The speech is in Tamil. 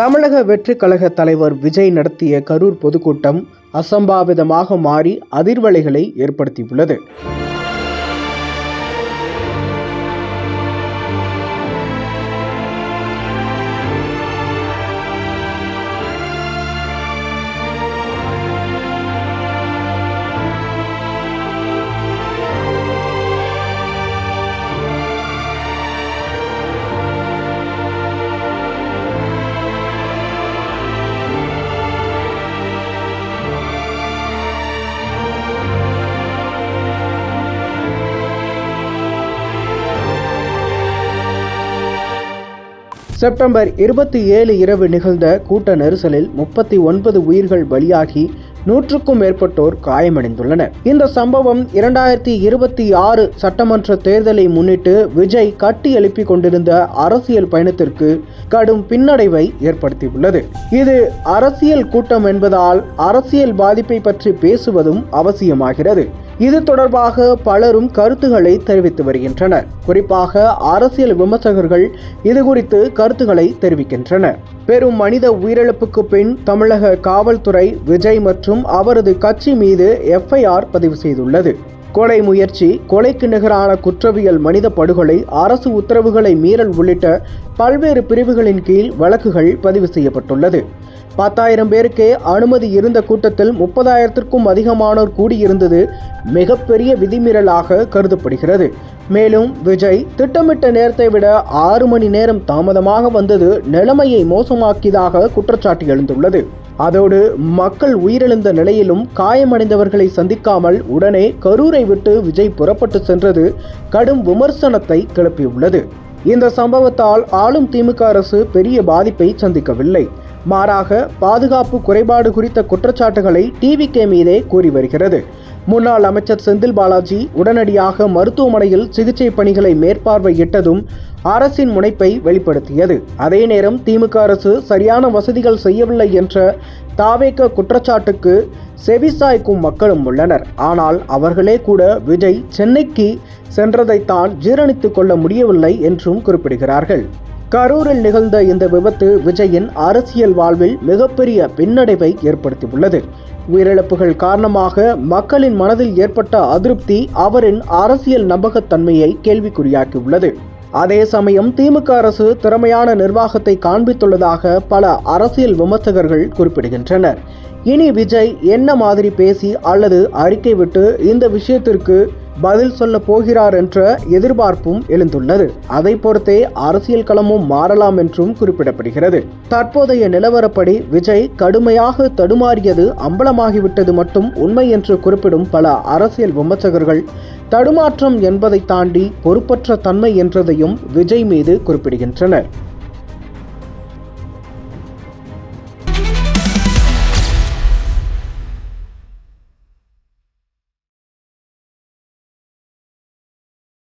தமிழக வெற்றி கழக தலைவர் விஜய் நடத்திய கரூர் பொதுக்கூட்டம் அசம்பாவிதமாக மாறி அதிர்வலைகளை ஏற்படுத்தியுள்ளது. செப்டம்பர் இருபத்தி ஏழு இரவு நிகழ்ந்த கூட்ட நெரிசலில் முப்பத்தி ஒன்பது உயிர்கள் பலியாகி நூற்றுக்கும் மேற்பட்டோர் காயமடைந்துள்ளனர். இந்த சம்பவம் இரண்டாயிரத்தி இருபத்தி ஆறு சட்டமன்ற தேர்தலை முன்னிட்டு விஜய் கட்டி எழுப்பிக் கொண்டிருந்த அரசியல் பயணத்திற்கு கடும் பின்னடைவை ஏற்படுத்தியுள்ளது. இது அரசியல் கூட்டம் என்பதால் அரசியல் பாதிப்பை பற்றி பேசுவதும் அவசியமாகிறது. இது தொடர்பாக பலரும் கருத்துக்களை தெரிவித்து வருகின்றனர். குறிப்பாக அரசியல் விமர்சகர்கள் இது குறித்து கருத்துக்களை தெரிவிக்கின்றனர் பெரும் மனித உயிரிழப்புக்கு பின் தமிழக காவல்துறை விஜய் மற்றும் அவரது கட்சி மீது எஃப்ஐஆர் பதிவு செய்துள்ளது. கொலை முயற்சி கொலைக்கு நிகரான குற்றவியல் மனித படுகொலை அரசு உத்தரவுகளை மீறல் உள்ளிட்ட பல்வேறு பிரிவுகளின் கீழ் வழக்குகள் பதிவு செய்யப்பட்டுள்ளது. பத்தாயிரம் பேருக்கே அனுமதி இருந்த கூட்டத்தில் முப்பதாயிரத்திற்கும் அதிகமானோர் கூடியிருந்தது மிகப்பெரிய விதிமீறலாக கருதப்படுகிறது. மேலும் விஜய் திட்டமிட்ட நேரத்தை விட ஆறு மணி நேரம் தாமதமாக வந்தது நிலைமையை மோசமாக்கியதாக குற்றச்சாட்டு எழுந்துள்ளது. அதோடு மக்கள் உயிரிழந்த நிலையிலும் காயமடைந்தவர்களை சந்திக்காமல் உடனே கரூரை விட்டு விஜய் புறப்பட்டு சென்றது கடும் விமர்சனத்தை கிளப்பியுள்ளது. இந்த சம்பவத்தால் ஆளும் திமுக அரசு பெரிய பாதிப்பை சந்திக்கவில்லை. மாறாக பாதுகாப்பு குறைபாடு குறித்த குற்றச்சாட்டுகளை டிவிகே மீதே கூறி வருகிறது. முன்னாள் அமைச்சர் செந்தில் பாலாஜி உடனடியாக மருத்துவமனையில் சிகிச்சை பணிகளை மேற்பார்வையிட்டதும் அரசின் முனைப்பை வெளிப்படுத்தியது. அதே நேரம் திமுக அரசு சரியான வசதிகள் செய்யவில்லை என்ற தாவேக்க குற்றச்சாட்டுக்கு செவிசாய்க்கும் மக்களும் உள்ளனர். ஆனால் அவர்களே கூட விஜய் சென்னைக்கு சென்றதைத்தான் ஜீரணித்துக் கொள்ள முடியவில்லை என்றும் குறிப்பிடுகிறார்கள். கரூரில் நிகழ்ந்த இந்த விபத்து விஜயின் அரசியல் வாழ்வில் மிகப்பெரிய பின்னடைவை ஏற்படுத்தியுள்ளது. உயிரிழப்புகள் காரணமாக மக்களின் மனதில் ஏற்பட்ட அதிருப்தி அவரின் அரசியல் நம்பகத்தன்மையை கேள்விக்குறியாக்கியுள்ளது. அதே சமயம் திமுக அரசு திறமையான நிர்வாகத்தை காண்பித்துள்ளதாக பல அரசியல் விமர்சகர்கள் குறிப்பிடுகின்றனர். இனி விஜய் என்ன மாதிரி பேசி அல்லது அறிக்கை விட்டு இந்த விஷயத்திற்கு பதில் சொல்ல போகிறார் என்ற எதிர்பார்ப்பும் எழுந்துள்ளது. அதை பொறுத்தே அரசியல் களமும் மாறலாம் என்றும் குறிப்பிடப்படுகிறது. தற்போதைய நிலவரப்படி விஜய் கடுமையாக தடுமாறியது அம்பலமாகிவிட்டது மட்டும் உண்மை என்று குறிப்பிடும் பல அரசியல் விமர்சகர்கள் தடுமாற்றம் என்பதை தாண்டி பொறுப்பற்ற தன்மை என்றதையும் விஜய் மீது குறிப்பிடுகின்றனர்.